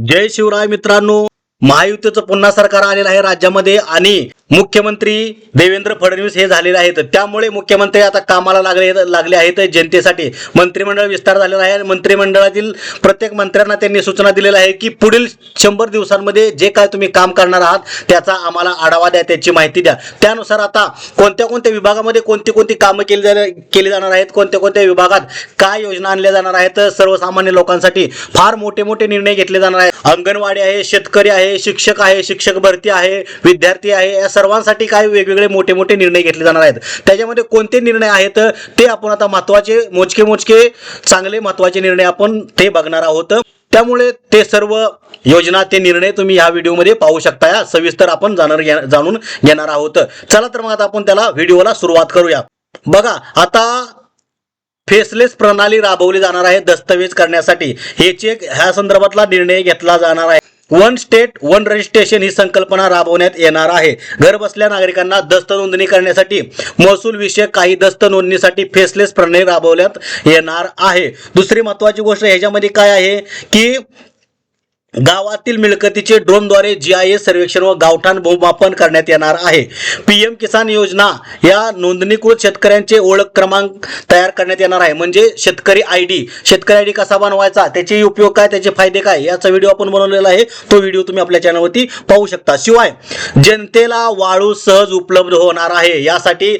जय शिवराय मित्रांनो महायुतीचं पुन्हा सरकार आलेलं आहे राज्यामध्ये आणि मुख्यमंत्री देवेंद्र फडणवीस हे झालेले आहेत. त्यामुळे मुख्यमंत्री आता कामाला लागले लागले आहेत. जनतेसाठी मंत्रिमंडळ विस्तार झालेला आहे. आणि मंत्रिमंडळातील प्रत्येक मंत्र्यांना त्यांनी सूचना दिलेल्या आहे की पुढील शंभर दिवसांमध्ये जे काय तुम्ही काम करणार आहात त्याचा आम्हाला आढावा द्या त्याची माहिती द्या. त्यानुसार आता कोणत्या कोणत्या विभागामध्ये कोणती कोणती कामं केली जा केली जाणार आहेत कोणत्या कोणत्या विभागात काय योजना आणल्या जाणार आहेत सर्वसामान्य लोकांसाठी फार मोठे मोठे निर्णय घेतले जाणार आहेत. अंगणवाडी आहे शेतकरी आहे शिक्षक आहे शिक्षक भरती आहे विद्यार्थी आहे या सर्वांसाठी काय वेगवेगळे मोठे मोठे निर्णय घेतले जाणार आहेत? त्याच्यामध्ये कोणते निर्णय आहेत? ते आपण आता महत्त्वाचे मोजके मोजके चांगले महत्त्वाचे निर्णय आपण ते बघणार आहोत. त्यामुळे ते सर्व योजना ते निर्णय तुम्ही ह्या व्हिडिओमध्ये पाहू शकता या सविस्तर आपण जाणार जाणून घेणार आहोत. चला तर मग आता आपण त्याला व्हिडिओला सुरुवात करूया. बघा आता फेसलेस प्रणाली राबवली जाणार आहे दस्तवेज करण्यासाठी. हे एक ह्या संदर्भातला निर्णय घेतला जाणार आहे. वन स्टेट वन रजिस्ट्रेशन ही संकल्पना राबवण्यात येणार आहे. घरबसल्या नागरिकांना दस्त नोंदणी करण्यासाठी महसूल विषयक काही दस्त नोंदणीसाठी फेसलेस प्रणाली राबवण्यात येणार आहे. दुसरी महत्वाची गोष्ट ह्याच्यामध्ये काय आहे की गावातील मिळकतीचे ड्रोनद्वारे जी आय एस सर्वेक्षण व गावठाण भूमापन करण्यात येणार आहे. पी एम किसान योजना या नोंदणीकृत शेतकऱ्यांचे ओळख क्रमांक तयार करण्यात येणार आहे. म्हणजे शेतकरी आय डी शेतकरी आय डी कसा बनवायचा त्याचे उपयोग काय त्याचे फायदे काय याचा व्हिडिओ आपण बनवलेला आहे. तो व्हिडिओ तुम्ही आपल्या चॅनलवरती पाहू शकता. शिवाय जनतेला वाळू सहज उपलब्ध होणार आहे. यासाठी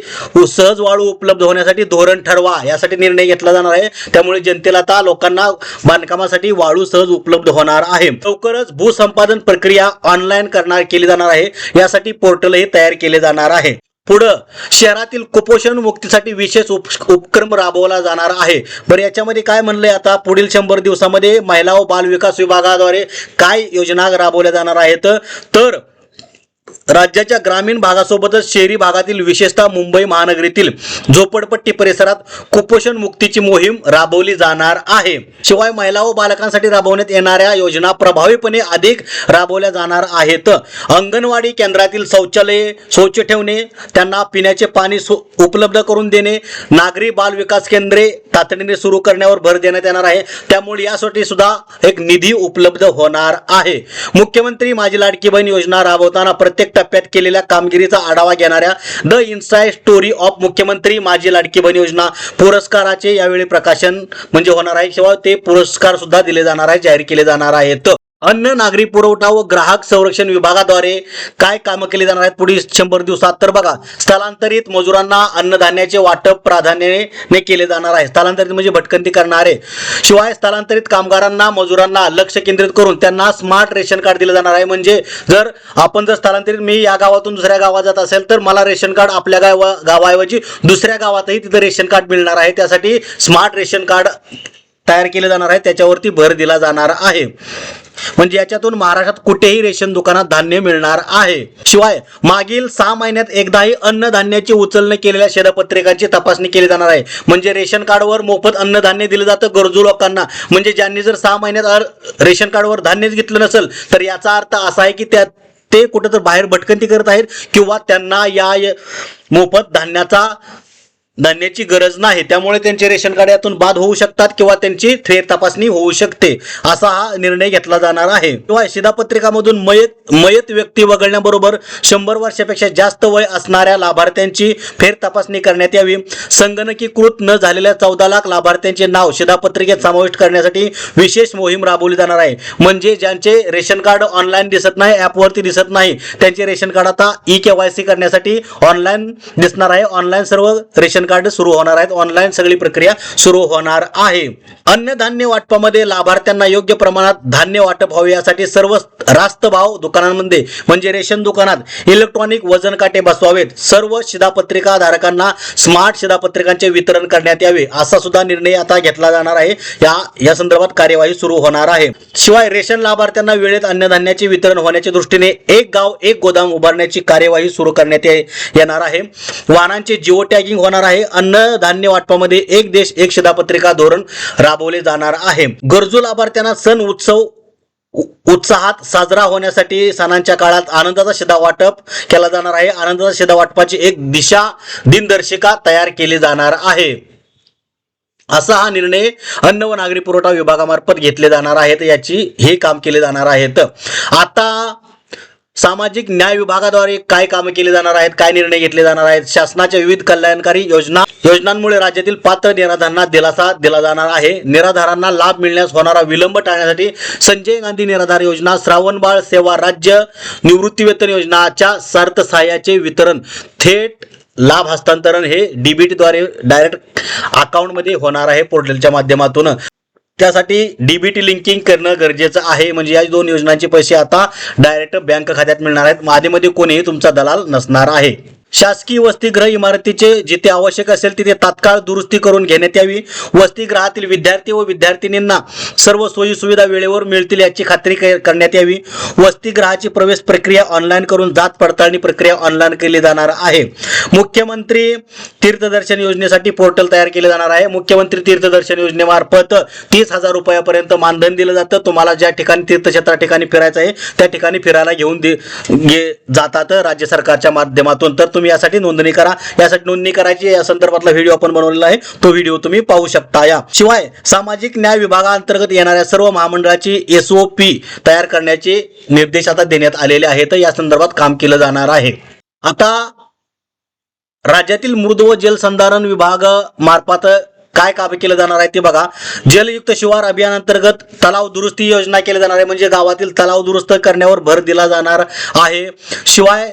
सहज वाळू उपलब्ध होण्यासाठी धोरण ठरवा यासाठी निर्णय घेतला जाणार आहे. त्यामुळे जनतेला आता लोकांना बांधकामासाठी वाळू सहज उपलब्ध होणार आहे. लवकरच भूसंपादन प्रक्रिया ऑनलाईन करणार केली जाणार आहे. यासाठी पोर्टलही तयार केले जाणार आहे. पुढं शहरातील कुपोषण मुक्तीसाठी विशेष उप उपक्रम राबवला जाणार आहे. बरं याच्यामध्ये काय म्हणलंय आता? पुढील शंभर दिवसामध्ये महिला व बाल विकास विभागाद्वारे काय योजना राबवल्या जाणार आहेत? तर राज्याच्या ग्रामीण भागासोबतच शहरी भागातील विशेषतः मुंबई महानगरीतील झोपडपट्टी परिसरात कुपोषण मुक्तीची मोहीम राबवली जाणार आहे. शिवाय महिला व बालकांसाठी राबवण्यात येणाऱ्या योजना प्रभावीपणे अधिक राबवल्या जाणार आहेत. अंगणवाडी केंद्रातील शौचालये स्वच्छ ठेवणे त्यांना पिण्याचे पाणी सु- उपलब्ध करून देणे नागरी बाल विकास केंद्रे तातडीने सुरू करण्यावर भर देण्यात येणार आहे. त्यामुळे यासाठी सुद्धा एक निधी उपलब्ध होणार आहे. मुख्यमंत्री माझी लाडकी बहीण योजना राबवताना प्रत्येक टप्प्यात केलेल्या कामगिरीचा आढावा घेणाऱ्या द इन्साय स्टोरी ऑफ मुख्यमंत्री माझी लाडकी बन योजना पुरस्काराचे यावेळी प्रकाशन म्हणजे होणार आहे. शिवाय ते पुरस्कार सुद्धा दिले जाणार आहे जाहीर केले जाणार आहेत. अन्न नागरी पुरवठा व ग्राहक संरक्षण विभागाद्वारे काय कामं केली जाणार आहेत पुढील शंभर दिवसात? तर बघा स्थलांतरित मजुरांना अन्नधान्याचे वाटप प्राधान्याने केले जाणार आहे. स्थलांतरित म्हणजे भटकंती करणारे. शिवाय स्थलांतरित कामगारांना मजुरांना लक्ष केंद्रित करून त्यांना स्मार्ट रेशन कार्ड दिलं जाणार आहे. म्हणजे जर आपण जर स्थलांतरित मी या गावातून दुसऱ्या गावात जात असेल तर मला रेशन कार्ड आपल्या गावा गावाऐवजी दुसऱ्या गावातही तिथं रेशन कार्ड मिळणार आहे. त्यासाठी स्मार्ट रेशन कार्ड तयार केले जाणार आहे. त्याच्यावरती भर दिला जाणार आहे. म्हणजे याच्यातून महाराष्ट्रात कुठेही रेशन दुकानात धान्य मिळणार आहे. शिवाय मागील सहा महिन्यात एकदाही अन्नधान्याची उचलणे केलेल्या शेतपत्रिकांची तपासणी केली जाणार आहे. म्हणजे रेशन कार्डवर मोफत अन्नधान्य दिलं जातं गरजू लोकांना. म्हणजे ज्यांनी जर सहा महिन्यात रेशन कार्डवर धान्यच घेतलं नसेल तर याचा अर्थ असा आहे की त्या ते कुठं तर बाहेर भटकंती करत आहेत किंवा त्यांना या मोफत धान्याचा धान्याची गरज नाही त्यामुळे त्यांचे रेशन कार्ड यातून बाद होऊ शकतात किंवा त्यांची फेर तपासणी होऊ शकते असा हा निर्णय घेतला जाणार आहे. किंवा शिधापत्रिकामधून मयत मयत व्यक्ती वगळण्याबरोबर शंभर वर्षापेक्षा जास्त वय असणाऱ्या लाभार्थ्यांची फेर तपासणी करण्यात यावी. संगणकीकृत न झालेल्या चौदा लाख लाभार्थ्यांचे नाव शिधापत्रिकेत समाविष्ट करण्यासाठी विशेष मोहीम राबवली जाणार आहे. म्हणजे ज्यांचे रेशन कार्ड ऑनलाईन दिसत नाही ॲपवरती दिसत नाही त्यांचे रेशन कार्ड आता ई के वाय सी करण्यासाठी ऑनलाईन दिसणार आहे. ऑनलाईन सर्व रेशन कार्ड सुरू होणार आहेत. ऑनलाईन सगळी प्रक्रिया सुरू होणार आहे. अन्नधान्य वाटपामध्ये लाभार्थ्यांना योग्य प्रमाणात धान्य वाटप व्हावे यासाठी सर्व रास्त भाव दुकानांमध्ये म्हणजे रेशन दुकानात इलेक्ट्रॉनिक वजन काटे बसवावेत. सर्व शिधापत्रिका धारकांना स्मार्ट शिधापत्रिकांचे वितरण करण्यात यावे असा सुद्धा निर्णय आता घेतला जाणार आहे. या या संदर्भात कार्यवाही सुरू होणार आहे. शिवाय रेशन लाभार्थ्यांना वेळेत अन्नधान्याचे वितरण होण्याच्या दृष्टीने एक गाव एक गोदाम उभारण्याची कार्यवाही सुरू करण्यात ये- येणार आहे. वाहनांचे जिओ टॅगिंग होणार आहे. अन्नधान्य वाटपामध्ये एक देश एक शिधापत्रिका धोरण राबवले जाणार आहे. गरजू लाभार्थ्यांना सण उत्सव उत्साहात साजरा होण्यासाठी सणांच्या काळात आनंदाचा शिधा वाटप केला जाणार आहे. आनंदाचा शिधा वाटपाची एक दिशा दिनदर्शिका तयार केली जाणार आहे. असा हा निर्णय अन्न व नागरी पुरवठा विभागामार्फत घेतले जाणार आहेत. याची हे काम केले जाणार आहेत. आता सामाजिक न्याय विभागाद्वारे काय कामे केली जाणार आहेत काय निर्णय घेतले जाणार आहेत शासनाच्या विविध कल्याणकारी योजना योजनांमुळे राज्यातील पात्र निराधारांना दिलासा दिला जाणार आहे. निराधारांना लाभ मिळण्यास होणारा विलंब टाळण्यासाठी संजय गांधी निराधार योजना श्रावणबाळ सेवा राज्य निवृत्तीवेतन योजनाच्या सार्थसहाय्याचे वितरण थेट लाभ हस्तांतरण हे डीबीटीद्वारे डायरेक्ट अकाउंटमध्ये होणार आहे पोर्टलच्या माध्यमातून. त्यासाठी डीबीटी लिंकिंग करणं गरजेचं आहे. म्हणजे या दोन योजनांचे पैसे आता डायरेक्ट बँक खात्यात मिळणार आहेत. आधीमध्ये कोणीही तुमचा दलाल नसणार आहे. शासकीय वसतिगृह इमारतीचे जिथे आवश्यक असेल तिथे तात्काळ दुरुस्ती करून घेण्यात यावी. वसतिगृहातील विद्यार्थी व विद्यार्थिनींना सर्व सोयी सुविधा वेळेवर मिळतील याची खात्री करण्यात यावी. वसतिगृहाची प्रवेश प्रक्रिया ऑनलाईन करून जात पडताळणी प्रक्रिया ऑनलाईन केली जाणार आहे. मुख्यमंत्री तीर्थदर्शन योजनेसाठी पोर्टल तयार केले जाणार आहे. मुख्यमंत्री तीर्थदर्शन योजनेमार्फत तीस हजार रुपयापर्यंत मानधन दिलं जातं. तुम्हाला ज्या ठिकाणी तीर्थक्षेत्रा ठिकाणी फिरायचं आहे त्या ठिकाणी फिरायला घेऊन दे जातात राज्य सरकारच्या माध्यमातून. तर तुम्ही यासाठी नोंदणी करा. यासाठी नोंदणी करायची या संदर्भातला व्हिडिओ आपण बनवलेला आहे. तो व्हिडिओ तुम्ही पाहू शकता. या. शिवाय सामाजिक न्याय विभागाअंतर्गत येणाऱ्या सर्व महामंडळाची एस ओ पी तयार करण्याचे निर्देश आता देण्यात आलेले आहेत. या संदर्भात काम केलं जाणार आहे. आता राज्यातील मृद व जलसंधारण विभाग मार्फत काय काम केलं जाणार आहे ते बघा. जलयुक्त शिवार अभियान अंतर्गत तलाव दुरुस्ती योजना केली जाणार आहे. म्हणजे गावातील तलाव दुरुस्त करण्यावर भर दिला जाणार आहे. शिवाय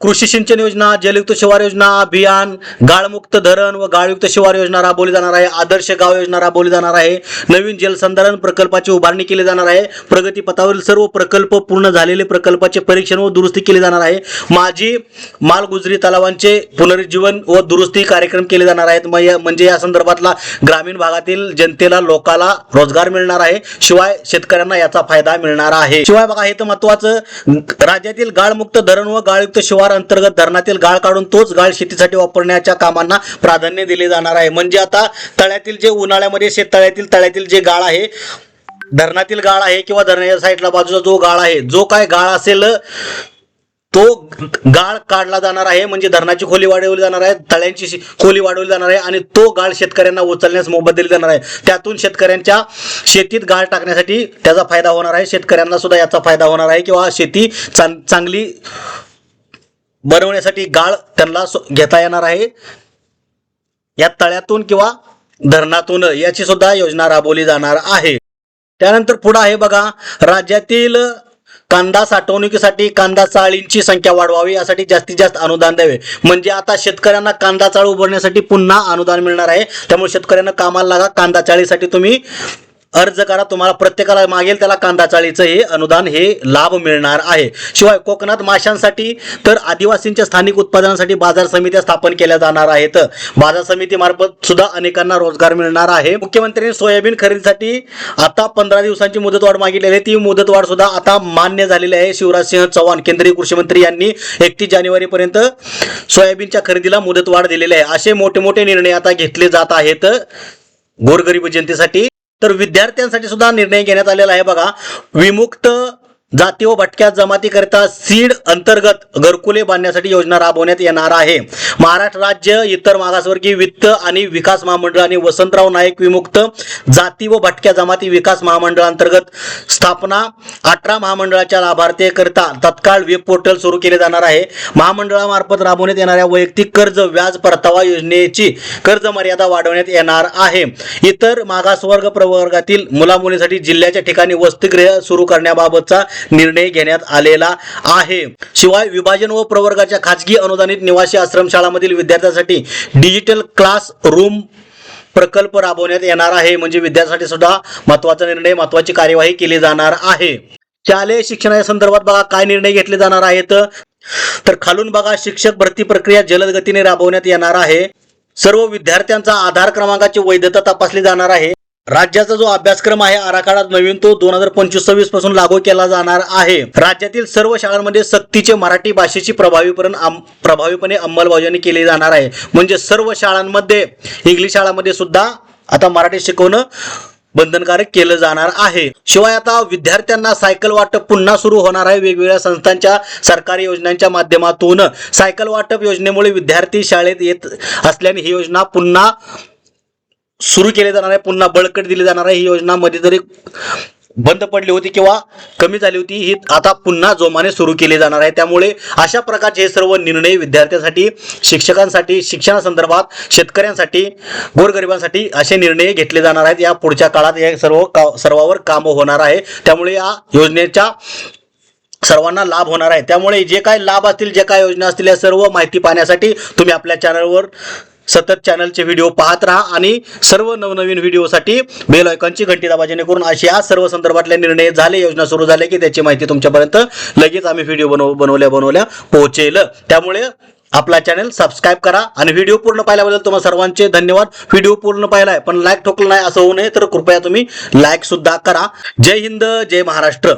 कृषी सिंचन योजना जलयुक्त शिवार योजना अभियान गाळमुक्त धरण व गाळयुक्त शिवार योजना राबवली जाणार आहे. आदर्श गाव योजना राबवली जाणार आहे. नवीन जलसंधारण प्रकल्पाची उभारणी केली जाणार आहे. प्रगतीपथावरील सर्व प्रकल्प पूर्ण झालेले प्रकल्पाचे परीक्षण व दुरुस्ती केली जाणार आहे. माझी मालगुजरी तलावांचे पुनरुज्जीवन व दुरुस्ती कार्यक्रम केले जाणार आहेत. या- म्हणजे या संदर्भातला ग्रामीण भागातील जनतेला लोकाला रोजगार मिळणार आहे. शिवाय शेतकऱ्यांना याचा फायदा मिळणार आहे. शिवाय बघा हे तर महत्वाचं राज्यातील गाळमुक्त धरण व गाळयुक्त शिवार अंतर्गत धरणातील गाळ काढून तोच गाळ शेतीसाठी वापरण्याच्या कामांना प्राधान्य दिले जाणार आहे. म्हणजे आता तळ्यातील जे उन्हाळ्यामध्ये शेततळ्यातील तळ्यातील जे गाळ आहे धरणातील गाळ आहे किंवा धरणाच्या साईडला बाजूचा जो गाळ आहे जो काय गाळ असेल तो गाळ काढला जाणार आहे. म्हणजे धरणाची खोली वाढवली जाणार आहे तळ्यांची खोली वाढवली जाणार आहे आणि तो गाळ शेतकऱ्यांना उचलण्यास मोबत दिली जाणार आहे. त्यातून शेतकऱ्यांच्या शेतीत गाळ टाकण्यासाठी त्याचा फायदा होणार आहे. शेतकऱ्यांना सुद्धा याचा फायदा होणार आहे किंवा शेती चांग- चांगली बनवण्यासाठी गाळ त्यांना घेता येणार आहे. या तळ्यातून किंवा धरणातून याची सुद्धा योजना राबवली जाणार आहे. त्यानंतर पुढं आहे बघा राज्यातील कांदा साठवणुकीसाठी कांदा चाळींची संख्या वाढवावी यासाठी जास्तीत जास्त अनुदान द्यावे. म्हणजे आता शेतकऱ्यांना कांदा चाळ उभारण्यासाठी पुन्हा अनुदान मिळणार आहे. त्यामुळे शेतकऱ्यांना कामाला लागा कांदा चाळीसाठी तुम्ही अर्ज करा तुम्हाला प्रत्येकाला मागेल त्याला कांदा चाळीचं हे अनुदान हे लाभ मिळणार आहे. शिवाय कोकणात माशांसाठी तर आदिवासींच्या स्थानिक उत्पादनासाठी बाजार समित्या स्थापन केल्या जाणार आहेत. बाजार समितीमार्फत सुद्धा अनेकांना रोजगार मिळणार आहे. मुख्यमंत्र्यांनी सोयाबीन खरेदीसाठी आता पंधरा दिवसांची मुदतवाढ मागितलेली आहे. ती मुदतवाढ सुद्धा आता मान्य झालेली आहे. शिवराजसिंह चव्हाण केंद्रीय कृषी मंत्री यांनी एकतीस जानेवारीपर्यंत सोयाबीनच्या खरेदीला मुदतवाढ दिलेली आहे. असे मोठे मोठे निर्णय आता घेतले जात आहेत. गोरगरीब जनतेसाठी तर विद्यार्थ्यांसाठी सुद्धा निर्णय घेण्यात आलेला आहे बघा. विमुक्त जाती व भटक्या जमातीकरिता सीड अंतर्गत घरकुले बांधण्यासाठी योजना राबवण्यात येणार आहे. महाराष्ट्र राज्य इतर मागासवर्गीय वित्त आणि विकास महामंडळ आणि वसंतराव नाईक विमुक्त जाती व भटक्या जमाती विकास महामंडळांतर्गत स्थापना अठरा महामंडळाच्या लाभार्थीकरिता तत्काळ वेब पोर्टल सुरू केले जाणार आहे. महामंडळामार्फत राबवण्यात येणाऱ्या वैयक्तिक कर्ज व्याज परतावा योजनेची कर्ज मर्यादा वाढवण्यात येणार आहे. इतर मागासवर्ग प्रवर्गातील मुलामुलीसाठी जिल्ह्याच्या ठिकाणी वसतिगृह सुरू करण्याबाबतचा निर्णय घेण्यात आलेला आहे. शिवाय विभाजन व प्रवर्गाच्या खाजगी अनुदानित निवासी आश्रमशाळामधील विद्यार्थ्यांसाठी डिजिटल क्लास रूम प्रकल्प राबवण्यात येणार आहे. म्हणजे विद्यार्थ्यांसाठी सुद्धा महत्त्वाचा निर्णय महत्वाची कार्यवाही केली जाणार आहे. शालेय शिक्षणाच्या संदर्भात बघा काय निर्णय घेतले जाणार आहेत? तर खालून बघा शिक्षक भरती प्रक्रिया जलद गतीने राबवण्यात येणार आहे. सर्व विद्यार्थ्यांचा आधार क्रमांकाची वैधता तपासली जाणार आहे. राज्याचा जो अभ्यासक्रम आहे आराखडा नवीन तो दोन हजार पंचवीस सव्वीसपासून लागू केला जाणार आहे. राज्यातील सर्व शाळांमध्ये सक्तीचे मराठी भाषेची प्रभावीपणे प्रभावीपणे अंमलबजावणी केली जाणार आहे. म्हणजे सर्व शाळांमध्ये इंग्लिश शाळांमध्ये सुद्धा आता मराठी शिकवणं बंधनकारक केलं जाणार आहे. शिवाय आता विद्यार्थ्यांना सायकल वाटप पुन्हा सुरू होणार आहे. वेगवेगळ्या संस्थांच्या सरकारी योजनांच्या माध्यमातून सायकल वाटप योजनेमुळे विद्यार्थी शाळेत येत असल्याने ही योजना पुन्हा सुरू केले जाणार आहे पुन्हा बळकट दिली जाणार आहे. ही योजना मध्यंतरी बंद पडली होती किंवा कमी झाली होती ही आता पुन्हा जोमाने सुरू केली जाणार आहे. त्यामुळे अशा प्रकारचे हे सर्व निर्णय विद्यार्थ्यांसाठी शिक्षकांसाठी शिक्षणासंदर्भात शेतकऱ्यांसाठी गोरगरिबांसाठी असे निर्णय घेतले जाणार आहेत. या पुढच्या काळात या सर्व का सर्वावर कामं होणार आहे. त्यामुळे या योजनेच्या सर्वांना लाभ होणार आहे. त्यामुळे जे काय लाभ असतील जे काय योजना असतील या सर्व माहिती पाहण्यासाठी तुम्ही आपल्या चॅनलवर सतत चॅनलचे व्हिडिओ पाहत राहा आणि सर्व नवनवीन व्हिडिओसाठी बेल आयकॉनची घंटी दाबा जेणेकरून अशी या सर्व संदर्भातले निर्णय झाले योजना सुरू झाले की त्याची माहिती तुमच्यापर्यंत लगेच आम्ही व्हिडिओ बनव बनवल्या बनवल्या पोहोचेल. त्यामुळे आपला चॅनल सबस्क्राईब करा आणि व्हिडिओ पूर्ण पाहिल्याबद्दल तुम्हाला सर्वांचे धन्यवाद. व्हिडिओ पूर्ण पाहिला आहे पण लाईक ठोकलं नाही असं होऊ नये तर कृपया तुम्ही लाईक सुद्धा करा. जय हिंद जय महाराष्ट्र.